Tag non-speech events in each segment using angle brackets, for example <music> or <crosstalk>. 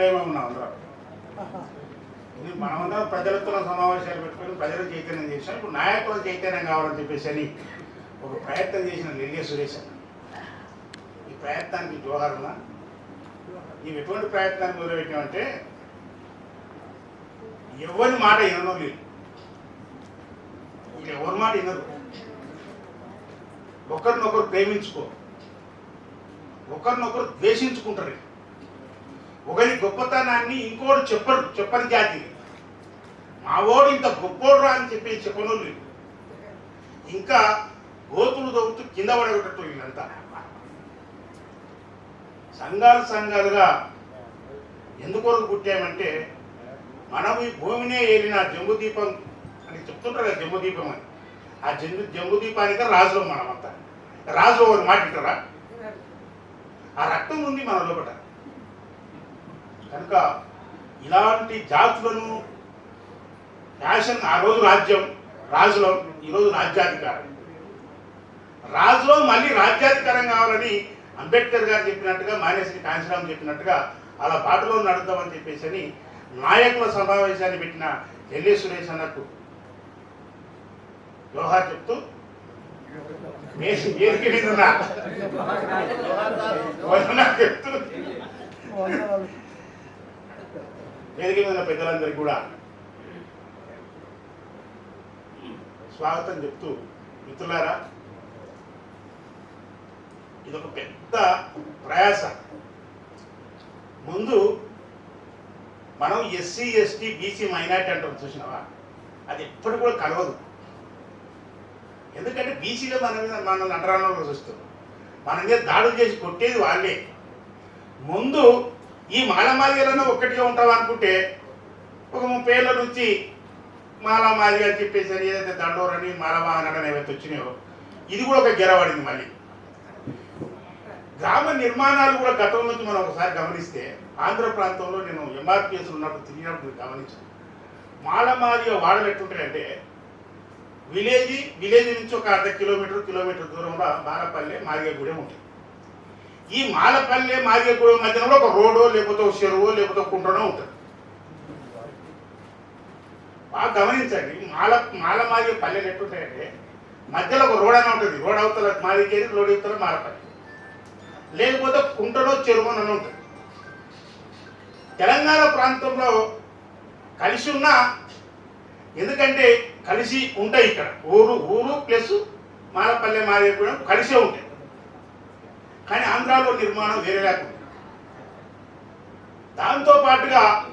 నాయకులేమో ఉన్నాం అందరం ఇది మనమందరం ప్రజలతో సమావేశాలు పెట్టుకొని ప్రజలు చైతన్యం చేసాం ఇప్పుడు నాయకుల చైతన్యం కావాలని చెప్పేసి అని ఒక ప్రయత్నం చేసిన నెల్లి సురేష్ ఈ ప్రయత్నానికి జోహారున్నా ఈ ఎటువంటి ప్రయత్నాన్ని మొదలుపెట్టామంటే ఎవరి మాట వినడం లేదు ఎవరి మాట వినరు. ఒకరినొకరు ప్రేమించుకో. ఒకరినొకరు ద్వేషించుకుంటారు. ఒకరి గొప్పతనాన్ని ఇంకోటి చెప్పరు చెప్పని జాతి. మావోడు ఇంత గొప్పోడు రా అని చెప్పి చెప్పనోళ్ళు ఇంకా గోతులు తవ్వుతూ కింద పడగొట్టట్టు వీళ్ళంతా. సంఘాలు సంఘాలుగా ఎందుకొరకు పుట్టామంటే మనం ఈ భూమినే ఏలిన జంబుదీపం అని చెప్తుంటారు కదా జంబుదీపం అని. ఆ జంబు జంబుదీపానికి రాజులం మనమంతా. రాజు ఒకరు మాట ఆ రక్తం ఉంది మన లోపల. కనుక ఇలాంటి జాతులను ఫ్యాషన్ ఆ రోజు రాజ్యం రాజులో ఈరోజు రాజ్యాధికారం. రాజులో మళ్ళీ రాజ్యాధికారం కావాలని అంబేద్కర్ గారు చెప్పినట్టుగా మానేశ్వరి కాంశీరామ్ చెప్పినట్టుగా అలా బాటలో నడుద్దామని చెప్పేసి అని నాయకుల సమావేశాన్ని పెట్టిన ఎల్ఏ సురేష్ అన్నకు జోహార్ చెప్తూ <laughs> చెప్తూ వేదిక మీద పెద్దలందరికీ కూడా స్వాగతం చెప్తూ మిత్రులారా ఇదొక పెద్ద ప్రయాస. ముందు మనం ఎస్సీ ఎస్టీ బీసీ మైనార్టీ అంటాం చూసినావా? అది ఎప్పుడు కూడా కలవదు. ఎందుకంటే బీసీలో మన మీద మన నటరాలను చూస్తాం మన మీద దాడులు చేసి కొట్టేది వాళ్ళే. ముందు ఈ మాలమాదిగలను ఒక్కటిగా ఉంటాం అనుకుంటే ఒక ముప్పై ఏళ్ళ నుంచి మాలమాదిగా అని చెప్పేసి ఏదైతే దండోరని మాలవాహన ఏవైతే వచ్చినాయో ఇది కూడా ఒక గెరవడింది మళ్ళీ. గ్రామ నిర్మాణాలు కూడా గతం నుంచి మనం ఒకసారి గమనిస్తే ఆంధ్ర ప్రాంతంలో నేను ఎంఆర్పిఎస్ ఉన్నప్పుడు తిరిగినప్పుడు గమనించాను. మాలమాదిగా వాడలు ఎట్లుంటాయంటే విలేజ్ విలేజ్ నుంచి ఒక అర్ధ కిలోమీటర్ కిలోమీటర్ దూరంలో మాలపల్లె మాదిగగూడెం ఉంటుంది. ఈ మాలపల్లె మాదిగగూడెం మధ్యన కూడా ఒక రోడో లేకపోతే ఒక చెరువు లేకపోతే ఒక కుంటనో ఉంటుంది. బాగా గమనించండి మాల మాల మాదిగ పల్లెలు ఎట్లుంటాయంటే మధ్యలో ఒక రోడ్ అని ఉంటుంది. రోడ్ అవతల మాదిగేది రోడ్ అవతల మాలపల్లి. లేకపోతే కుంటనో చెరువు అని ఉంటుంది. తెలంగాణ ప్రాంతంలో కలిసి ఉన్న ఎందుకంటే కలిసి ఉంటాయి ఇక్కడ. ఊరు ఊరు ప్లస్ మాలపల్లె మాదిగ కూడా కలిసే ఉంటాయి. కానీ ఆంధ్రాలో నిర్మాణం వేరే లేకుండా దాంతో పాటుగా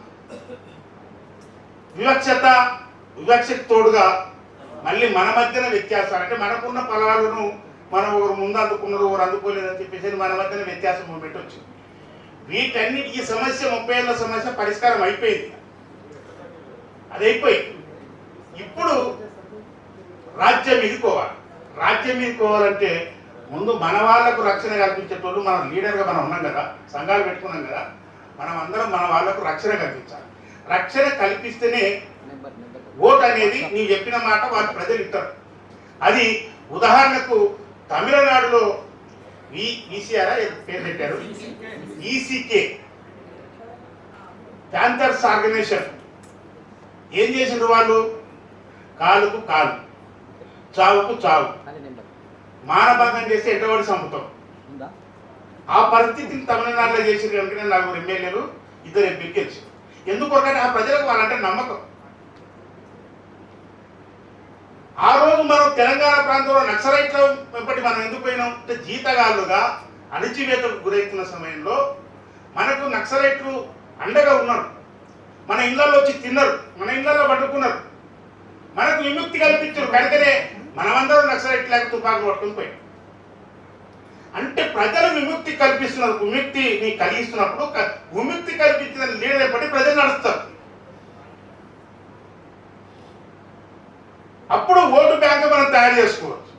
వివక్షత వివక్షకు తోడుగా మళ్ళీ మన మధ్యన వ్యత్యాసాలు అంటే మనకున్న ఫలాలను మనం ఒకరు ముందు అందుకున్నారు ఒకరు అందుకోలేదని చెప్పేసి మన మధ్యన వ్యత్యాసం పెట్టొచ్చు. వచ్చింది వీటన్నిటి ఈ సమస్య ముప్పై ఏళ్ళ సమస్య పరిష్కారం అయిపోయింది. అది అయిపోయింది ఇప్పుడు రాజ్యం ఇదికోవాలి రాజ్యం ఎదుకోవాలంటే ముందు మన వాళ్ళకు రక్షణ కల్పించేటోళ్ళు మనం లీడర్గా మనం ఉన్నాం కదా సంఘాలు పెట్టుకున్నాం కదా మనం అందరం మన వాళ్ళకు రక్షణ కల్పించాలి. రక్షణ కల్పిస్తేనే ఓట్ అనేది నీవు చెప్పిన మాట వారి ప్రజలు ఇస్తారు. అది ఉదాహరణకు తమిళనాడులో ఈసీఆర్? పేరు పెట్టారు. ఈసీకే. ప్యాంథర్స్ ఆర్గనైజేషన్ ఏం చేసిండ్రు వాళ్ళు? కాలుకు కాలు చావుకు చావు. మానభంగం చేస్తే ఎటువంటి చంపుతాం? ఆ పరిస్థితిని తమిళనాడులో చేసిన కనుక నలుగురు ఎమ్మెల్యేలు ఇద్దరు ఎంపీలు గెలిచి. ఎందుకొరకంటే ఆ ప్రజలకు వాళ్ళంటే నమ్మకం. ఆ రోజు మనం తెలంగాణ ప్రాంతంలో నక్సలైట్ల వెంబడి మనం ఎందుకు పోయినాం? అంటే జీతగాళ్ళుగా అణిచివేతకు గురవుతున్న సమయంలో మనకు నక్సలైట్లు అండగా ఉన్నారు. మన ఇళ్ళలో వచ్చి తిన్నారు. మన ఇళ్ళలో పట్టుకున్నారు మనకు విముక్తి కల్పించారు. కనుకనే మనమందరం నక్సలైట్ లేక తుపాకులు పట్టుకుని పోయాం. అంటే ప్రజలు విముక్తి కల్పిస్తున్నారు. విముక్తిని కలిగిస్తున్నప్పుడు విముక్తి కల్పించిన లీడర్ బట్టి ప్రజలు నడుస్తారు. అప్పుడు ఓటు బ్యాంక్ మనం తయారు చేసుకోవచ్చు.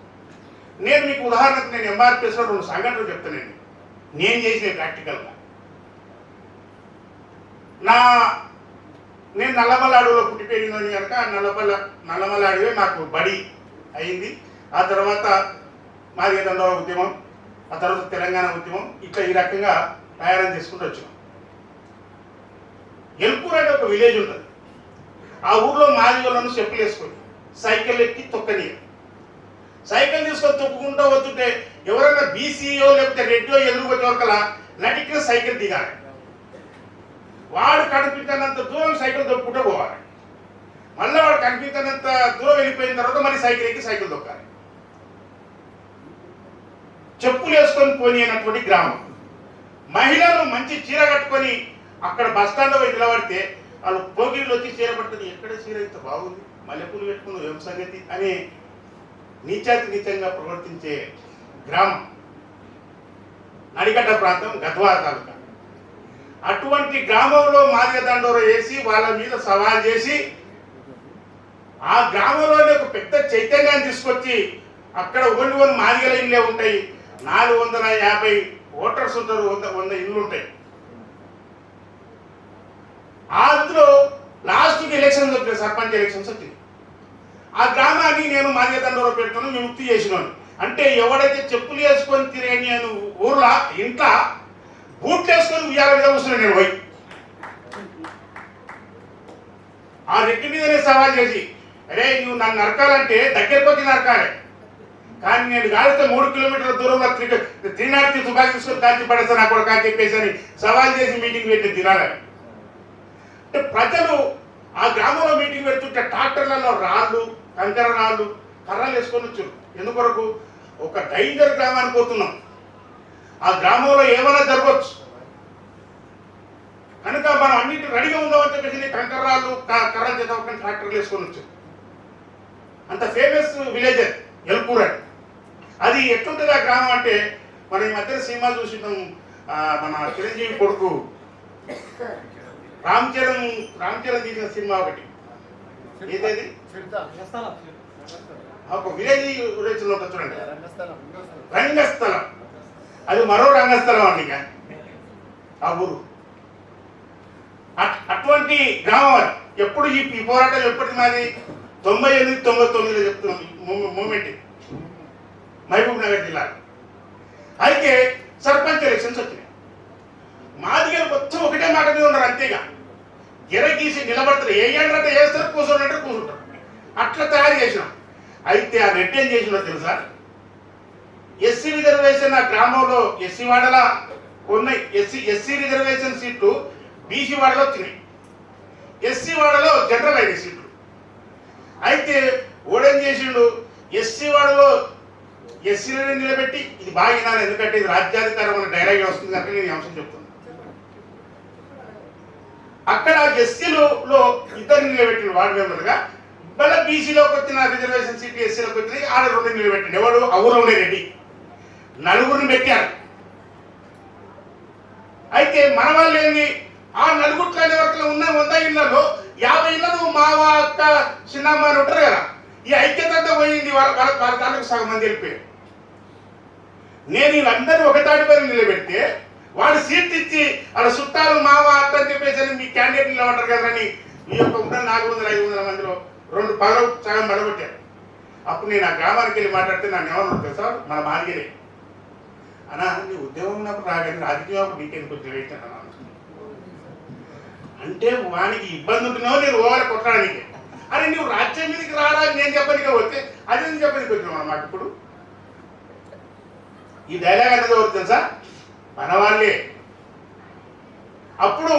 నేను మీకు ఉదాహరణకు నేను ఎంఆర్పిఎస్లో రెండు సంఘటనలు చెప్తానండి నేను. చేసిన ప్రాక్టికల్గా నా నేను నల్లమల అడవిలో పుట్టి కనుక నల్లమల నల్లమల అడవి నాకు బడి. అయింది. ఆ తర్వాత మాదిగ దండవ ఉద్యమం ఆ తర్వాత తెలంగాణ ఉద్యమం ఇట్లా ఈ రకంగా తయారం చేసుకుంటూ వచ్చినాం. ఎల్పూర్ ఒక విలేజ్ ఉంటుంది. ఆ ఊర్లో మాదిగోళ్ళను చెప్పులు వేసుకొని సైకిల్ ఎక్కి తొక్కని సైకిల్ తీసుకొని తొక్కుకుంటూ వస్తుంటే ఎవరైనా బీసీఓ లేకపోతే రెడ్డో ఎదురు వచ్చే వరకల సైకిల్ దిగాలి. వాడు కనిపించినంత దూరం సైకిల్ తొక్కుకుంటూ పోవాలి. మళ్ళీ వాడు కనిపించినంత దూరం వెళ్ళిపోయిన తర్వాత మళ్ళీ సైకిల్ ఎక్కి సైకిల్ దొక్కాలి చెప్పులు వేసుకొని పోని అన్నటువంటి గ్రామం. మహిళలు మంచి చీర కట్టుకొని అక్కడ బస్ పోయి నిలబడితే వాళ్ళు పోగిళ్ళు వచ్చి చీర పట్టుకుని ఎక్కడ చీర ఇంత బాగుంది? మల్లెపూలు పెట్టుకుని ఏం సంగతి? అని నీచాతి నీచంగా ప్రవర్తించే గ్రామం. నడిగడ్డ ప్రాంతం గద్వాల తాలూకా. అటువంటి గ్రామంలో మాదిగ దండోర వేసి వాళ్ళ మీద సవాల్ చేసి ఆ గ్రామంలోనే ఒక పెద్ద చైతన్యాన్ని తీసుకొచ్చి అక్కడ ఒకటి వంద మాదిగల ఇళ్ళే ఉంటాయి. నాలుగు వందల యాభై ఓటర్స్ ఉంటారు వంద వంద ఇళ్ళు ఉంటాయి. అందులో లాస్ట్కి ఎలక్షన్స్ వచ్చినాయి సర్పంచ్ ఎలక్షన్స్ వచ్చింది. ఆ గ్రామాన్ని నేను మాదిగ దండోర పెట్టుకుని విముక్తి చేసినాను అంటే ఎవడైతే చెప్పులు వేసుకొని తిరగని నేను ఊర్లో ఇంట్లో బూట్లు వేసుకొని ఉయ్యాల మీద కూర్చున్నాను నేను పోయి. ఆ రెడ్డి మీదనే సవాల్ చేసి అరే నువ్వు నన్ను నరకాలంటే దగ్గరకు వచ్చి నరకాలి. కానీ నేను కాలిస్తే మూడు కిలోమీటర్ల దూరంలో త్రీ త్రినాటి తుపాకి తీసుకొని కాల్చి పడేస్తాను అక్కడ కానీ చెప్పేసి అని సవాల్ చేసి మీటింగ్ పెట్టి తినాలని అంటే ప్రజలు ఆ గ్రామంలో మీటింగ్ పెడుతుంటే ట్రాక్టర్లలో రాళ్ళు కంకర రాళ్ళు కర్రలు వేసుకొని వచ్చారు. ఎందుకొరకు? ఒక డైంజర్ గ్రామానికి పోతున్నాం. ఆ గ్రామంలో ఏమైనా జరగవచ్చు. కనుక మనం అన్నిటి రెడీగా ఉందామని చెప్పేసి కంకర రాళ్ళు కర్రలు చేత ట్రాక్టర్లు వేసుకొని వచ్చారు. అంత ఫేమస్ విలేజర్ ఎల్పూర్ అని అది ఎట్లుంటుంది ఆ గ్రామం అంటే మన ఈ మధ్య సినిమా చూసినాం మన చిరంజీవి కొడుకు. రామ్ చరణ్ రామ్ చరణ్ తీసిన సినిమా ఒకటి. ఏదేది? ఒక విలేజ్ విలేజ్ చూడండి రంగస్థలం. అది మరో రంగస్థలం అండి ఇక. ఆ ఊరు. అట్- అటువంటి గ్రామం ఎప్పుడు ఈ పోరాటం ఎప్పటి మాది? తొంభై ఎనిమిది తొంభై తొమ్మిదిలో చెప్తున్నాం మూమెంట్. మహబూబ్ నగర్ జిల్లా. అయితే సర్పంచ్ ఎలక్షన్స్ వచ్చినాయి. మాదిగలు మొత్తం ఒకటే మాట మీద ఉన్నారు అంతేగా. గిరగీసి నిలబడతారు. ఏ అంటే వేస్తారు కూర్చున్నట్టు కూర్చుంటారు. అట్లా తయారు చేసినాం. అయితే ఆ రెడ్డి ఏం చేసినా తెలుసా? ఎస్సీ రిజర్వేషన్ ఆ గ్రామంలో ఎస్సీ వాడల ఉన్నాయి SC SC reservation seats BC వాడలో వచ్చినాయి. ఎస్సీ వాడలో జనరల్ అయిన సీట్లు. అయితే ఓడేం చేసిండు? ఎస్సీ వాడలో ఎస్సీలని నిలబెట్టి ఇది బాగా ఎందుకంటే ఇది రాజ్యాధికారమైన డైలాగ్ వస్తుంది కనుక నేను అంశం చెప్తున్నాను అక్కడ ఎస్సీలో ఇద్దరు నిలబెట్టిన వార్డు మెంబర్గా మళ్ళీ బీసీలోకి వచ్చిన రిజర్వేషన్ సీట్ ఎస్సీలోకి వచ్చినాయి. ఆడ రెండు నిలబెట్టింది ఎవడు అవురు రెడ్డి. నలుగురిని పెట్టారు అయితే మన వాళ్ళు ఏంది? ఆ నలుగురు అనే వరకు ఉన్న వంద ఇళ్ళలో యాభై ఇళ్ళను మావ అక్క చిన్నమ్మ అని ఉంటారు కదా ఈ ఐక్యతంతా పోయింది వాళ్ళ వాళ్ళ వాళ్ళ తాలూకు సగం మంది వెళ్ళిపోయారు. నేను వీళ్ళందరినీ ఒకటాటి పైన నిలబెడితే వాళ్ళు సీట్ ఇచ్చి వాళ్ళ చుట్టాలు మావ అత్త అని చెప్పేసి అని మీ క్యాండిడేట్ నిలబడ్డారు కదా అని ఈ యొక్క ఉన్న నాలుగు వందల ఐదు వందల మందిలో రెండు పగలు సగం పడగొట్టారు. అప్పుడు నేను ఆ గ్రామానికి వెళ్ళి మాట్లాడితే నన్ను ఎవరు తెలుసా మన మాదిగిరే అన్నా నీ ఉద్యోగం నాకు రాగానే రాజకీయం నీకెందుకు ఉద్యోగం అంటే వానికి ఇబ్బంది ఉంటున్నావు నేను ఓవర్ కొట్టడానికి. అరే నువ్వు రాజ్యం మీదకి రారా? నేను చెప్పనికి వస్తే అది నేను చెప్పనికి వచ్చినావు అనమాట ఇప్పుడు? ఈ డైలాగ్ అనేది ఎవరు తెలుసా? మన వాళ్ళే. అప్పుడు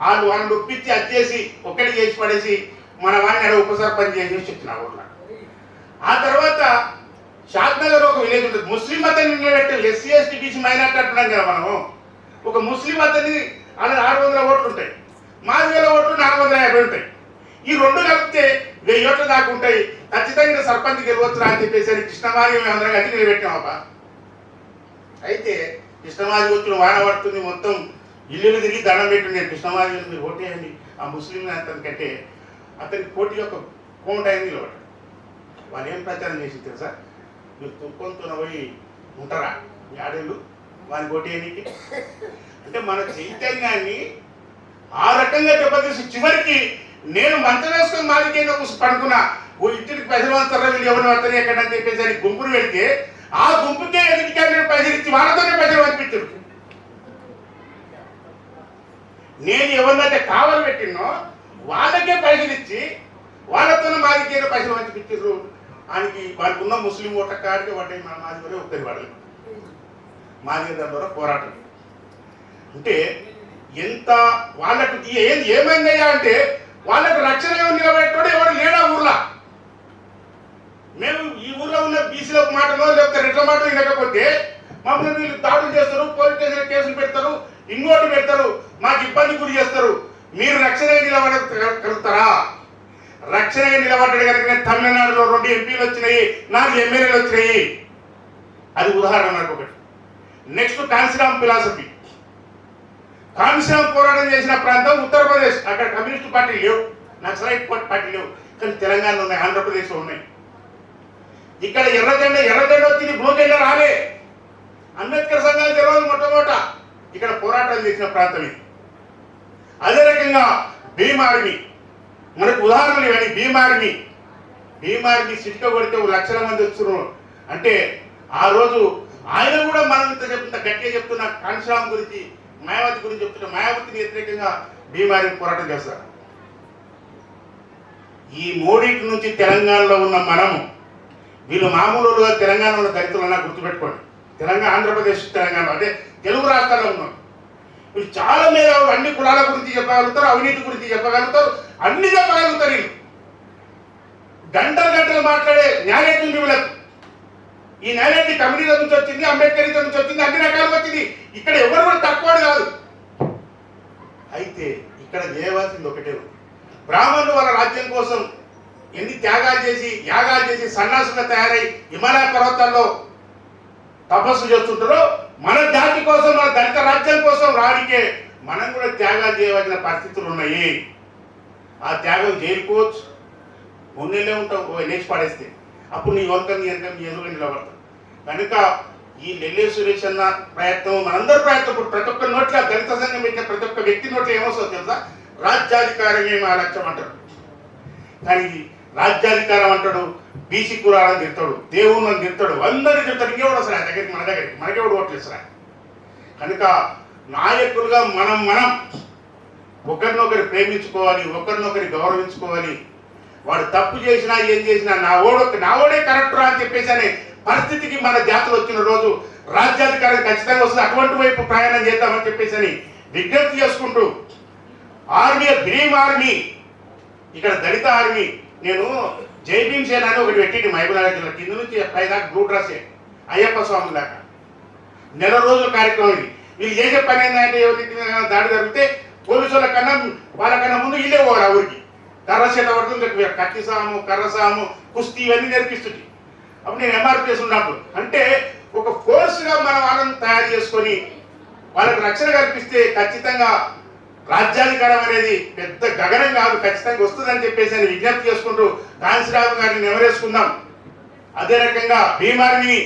వాళ్ళు వాళ్ళని ఒప్పించి అది చేసి ఒక్కటి చేసి పడేసి మన వాడిని అక్కడ ఉప సర్పంచ్ చేసి చెప్పిన ఊళ్ళో ఆ తర్వాత షాద్నగర్ ఒక విలేజ్ ఉంటుంది. ముస్లిం అతని నిలబెట్టి ఎస్సీ ఎస్టీ బీసీ మైనార్టీ అంటున్నాం కదా మనము. ఒక ముస్లిం అతని అలా ఆరు వందల ఓట్లు ఉంటాయి. మాది వేల ఓట్లు నాలుగు వందల యాభై ఉంటాయి. ఈ రెండు కలిపితే వెయ్యి ఓట్లు దాకా ఉంటాయి. ఖచ్చితంగా సర్పంచ్ గెలవచ్చు అని చెప్పేసి అని కృష్ణమాది మేము అందరం కలిసి నిలబెట్టామబ్బా అయితే కృష్ణమాది వచ్చిన వాన పడుతుంది మొత్తం. ఇల్లులు తిరిగి దండం పెట్టి నేను కృష్ణమాది మీరు ఓటేయండి ఆ ముస్లిం అతను కంటే అతని పోటీ యొక్క కోట అయింది నిలబడ్డాడు? వాళ్ళు ఏం ప్రచారం చేసి తెలుసా? మీరు తుక్కొంతున పోయి ఉంటారా? యాడేళ్ళు? ఆడేళ్ళు వాని కొట్టేయడానికి అంటే మన చైతన్యాన్ని ఆ రకంగా దెబ్బతీసి చివరికి నేను మంచం వేసుకుని మాదికైనా కూర్చొని పడుకున్నా. ఓ ఇంటికి పైసలు వస్తారా వీళ్ళు ఎవరిని వస్తారు ఎక్కడని చెప్పేసి అని గుంపులు పెడితే ఆ గుంపుకే ఎదుటిగా నేను పైసలు ఇచ్చి వాళ్ళతోనే పైసలు పంపించారు. నేను ఎవరినైతే కావాలి పెట్టినో వాళ్ళకే పైసలు ఇచ్చి వాళ్ళతోనే మాదికే పైసలు మంచి ఆయనకి వాళ్ళకు ఉన్న ముస్లిం ఓట కాడికి వాటి మన మాది కూడా ఒక్కరి వాడలేదు మాది ద్వారా పోరాటం. అంటే ఎంత వాళ్ళకు ఏం ఏమైందయ్యా అంటే వాళ్ళకు రక్షణ ఎవరు నిలబెట్టాడు ఎవరు లేడా ఊర్లో? మేము ఈ ఊర్లో ఉన్న బీసీల మాటలో లేకపోతే రెడ్ల మాటలు వినకపోతే మమ్మల్ని వీళ్ళు దాడులు చేస్తారు పోలీస్ స్టేషన్ కేసులు పెడతారు ఇంకోటి పెడతారు మాకు ఇబ్బంది గురి చేస్తారు. మీరు రక్షణ నిలబడగలుగుతారా రక్షణ నిలబడ్డాడు కనుక నేను తమిళనాడులో రెండు ఎంపీలు వచ్చినాయి నాలుగు ఎమ్మెల్యేలు వచ్చినాయి. అది ఉదాహరణ నాకు ఒకటి. Next కాన్సిరామ్ philosophy. కాంగ్రెస్ పోరాటం చేసిన ప్రాంతం ఉత్తరప్రదేశ్. అక్కడ కమ్యూనిస్ట్ పార్టీ లేవు. నక్సలైట్ పార్టీ లేవు. కానీ తెలంగాణలో ఉన్నాయి ఆంధ్రప్రదేశ్లో ఉన్నాయి. ఇక్కడ ఎర్రజెండ ఎర్రజెండ వచ్చింది బ్లూ రాలే. అంబేద్కర్ సంఘాలు తెరవదు మొట్టమొదట. ఇక్కడ పోరాటం చేసిన ప్రాంతం ఇది. అదే రకంగా భీమ్ ఆర్మీ. మనకు ఉదాహరణలు ఇవన్నీ భీమ్ ఆర్మీ. భీమ్ ఆర్మీ కొడితే లక్షల మంది వచ్చున్నారు అంటే ఆ రోజు ఆయన కూడా మనం ఇంత చెప్తున్న గట్టిగా చెప్తున్న కాన్శ్రామ్ గురించి మాయావతి గురించి చెప్తున్న మాయావతిని వ్యతిరేకంగా భీమ్ పోరాటం చేస్తారు ఈ మూడింటి నుంచి తెలంగాణలో ఉన్న మనము వీళ్ళు మామూలుగా తెలంగాణలో దళితులన్నా గుర్తుపెట్టుకోండి. తెలంగాణ ఆంధ్రప్రదేశ్ తెలంగాణ అంటే తెలుగు రాష్ట్రాల్లో ఉన్నాం. వీళ్ళు చాలా మీద అన్ని కులాల గురించి చెప్పగలుగుతారు అవినీతి గురించి చెప్పగలుగుతారు అన్ని చెప్పగలుగుతారు వీళ్ళు. గంటలు గంటలు మాట్లాడే న్యాయం వీళ్ళకు. ఈ నాయనటి కమ్యూనిజం నుంచి వచ్చింది అంబేద్కరిజం నుంచి వచ్చింది అన్ని రకాలు వచ్చింది. ఇక్కడ ఎవరు కూడా తక్కువ కాదు. అయితే ఇక్కడ చేయవలసింది ఒకటే ఉంది. బ్రాహ్మణులు వాళ్ళ రాజ్యం కోసం ఎన్ని త్యాగాలు చేసి యాగాలు చేసి సన్నాసులుగా తయారై హిమాలయ పర్వతాల్లో తపస్సు చేస్తుంటారో మన జాతి కోసం మన దళిత రాజ్యం కోసం రాడికే మనం కూడా త్యాగాలు చేయవలసిన పరిస్థితులు ఉన్నాయి. ఆ త్యాగం చేయకపోవచ్చు. మొన్నెళ్ళే ఉంటాం ఓ పడేస్తే. అప్పుడు నీ వంకం నీ వెనక నీ ఎదురు నిలబడతాం కనుక ఈ నెల్లే సురేష్ అన్న ప్రయత్నం మనందరి ప్రయత్నం ఇప్పుడు ప్రతి ఒక్క నోట్ల దళిత సంఘం పెట్టిన ప్రతి ఒక్క వ్యక్తి నోట్లో ఏమొస్తుందో తెలుసా? రాజ్యాధికారమే మా లక్ష్యం అంటారు కానీ రాజ్యాధికారం అంటాడు బీసీ కులాలని తిడతాడు దేవుళ్ళని తిడతాడు అందరిని తిడతాడు. ఇంకెవడు వస్తాడు దగ్గరికి మన దగ్గరికి? మనకెవడు ఓట్లు ఇస్తారా కనుక నాయకులుగా మనం మనం ఒకరినొకరు ప్రేమించుకోవాలి ఒకరినొకరి గౌరవించుకోవాలి వాడు తప్పు చేసినా ఏం చేసినా నా ఓడు నా ఓడే కరెక్ట్ అని చెప్పేసి అనే పరిస్థితికి మన జాతులు వచ్చిన రోజు రాజ్యాధికారం ఖచ్చితంగా వస్తుంది. అటువంటి వైపు ప్రయాణం చేద్దామని చెప్పేసి అని విజ్ఞప్తి చేసుకుంటూ ఆర్మీ భీమ్ ఆర్మీ ఇక్కడ దళిత ఆర్మీ నేను జై భీమ్ సేన అని ఒకటి పెట్టింది మహబూబ్నగర్ జిల్లా. కింద నుంచి పైదాకా బ్లూ డ్రెస్ అయ్యప్ప స్వామి దాకా. నెల రోజుల కార్యక్రమం ఇది. వీళ్ళు చేసే పని ఏంటంటే ఎవరికి దాడి జరిగితే పోలీసుల కన్నా వాళ్ళకన్నా ముందు వీళ్ళే పోవాలి ఆ ఊరికి. కర్ర పడుతుంది కత్తి సాము కర్ర సాము కుస్తీ ఇవన్నీ నేర్పిస్తుంది అప్పుడు నేను ఎంఆర్పిఎస్ ఉన్నప్పుడు అంటే ఒక ఫోర్స్గా మన వాళ్ళని తయారు చేసుకొని వాళ్ళకి రక్షణ కల్పిస్తే ఖచ్చితంగా రాజ్యాధికారం అనేది పెద్ద గగనం కాదు ఖచ్చితంగా వస్తుందని చెప్పేసి అని విజ్ఞప్తి చేసుకుంటూ కాంశీరావు గారిని నెమరేసుకుందాం. అదే రకంగా భీమారిని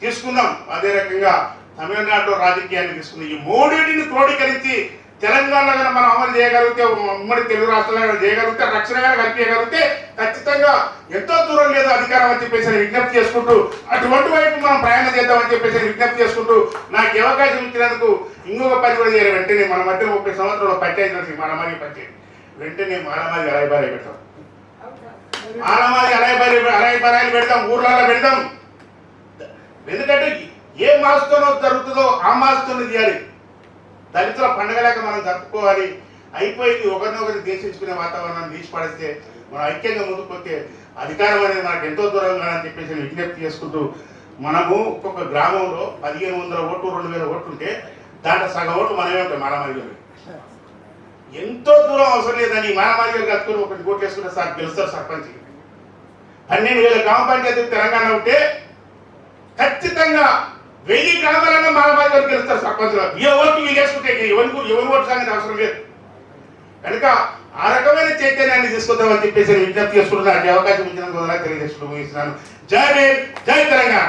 తీసుకుందాం. అదే రకంగా తమిళనాడులో రాజకీయాన్ని తీసుకుందాం. ఈ మూడింటిని క్రోడీకరించి తెలంగాణలో కనుక మనం అమలు చేయగలిగితే ఉమ్మడి తెలుగు రాష్ట్రాలు చేయగలిగితే రక్షణ రక్షణగా కల్పించగలిగితే ఖచ్చితంగా ఎంతో దూరం లేదు అధికారం అని చెప్పేసి అని విజ్ఞప్తి చేసుకుంటూ అటువంటి వైపు మనం ప్రయాణం చేద్దామని చెప్పేసి విజ్ఞప్తి చేసుకుంటూ నాకు అవకాశం ఇచ్చినందుకు ఇంకొక పని కూడా చేయాలి వెంటనే మన మధ్య ముప్పై సంవత్సరంలో పంచాయతీ రాసి పంచాయతీ. వెంటనే మానమాది అరాయిబారి పెడతాం. మానమాది అరాయిబారి అరాయిబారాయిలు పెడతాం ఊర్లలో పెడతాం. ఎందుకంటే ఏ మాసంలో జరుగుతుందో ఆ మాసంలో చేయాలి. దళితుల పండగలాగా మనం జరుపుకోవాలి. అయిపోయింది ఒకరినొకరు దేశించుకునే వాతావరణాన్ని తీసిపడిస్తే మనం ఐక్యంగా ముందుకొస్తే అధికారం అనేది మనకు ఎంతో దూరంగా అని చెప్పేసి విజ్ఞప్తి చేసుకుంటూ మనము ఒక్కొక్క గ్రామంలో పదిహేను వందల ఓట్లు రెండు వేల ఓట్లు ఉంటే దాంట్లో సగం ఓట్లు మనమే ఉంటాయి మానమాదిగా ఎంతో దూరం అవసరం లేదని మానమాదిగా కట్టుకుని ఒకటి ఓట్లు వేసుకుంటే సార్ గెలుస్తారు సర్పంచ్. పన్నెండు వేల గ్రామ పంచాయతీ తెలంగాణ ఉంటే ఖచ్చితంగా వెయ్యి గ్రామాలన్నా మన బాధ్యత గెలుస్తారు సర్పంచులు. ఏ ఓట్లు వీళ్ళు వేసుకుంటే ఎవరికి ఎవరు ఓటు సంగతి అవసరం లేదు. కనుక ఆ రకమైన చైతన్యాన్ని తీసుకుందామని చెప్పేసి నేను విజ్ఞప్తి చేసుకుంటున్నా నాకు అవకాశం ఇచ్చినందుకు తెలియజేసుకుంటూ ముగిస్తున్నాను. జై భీమ్ జై తెలంగాణ.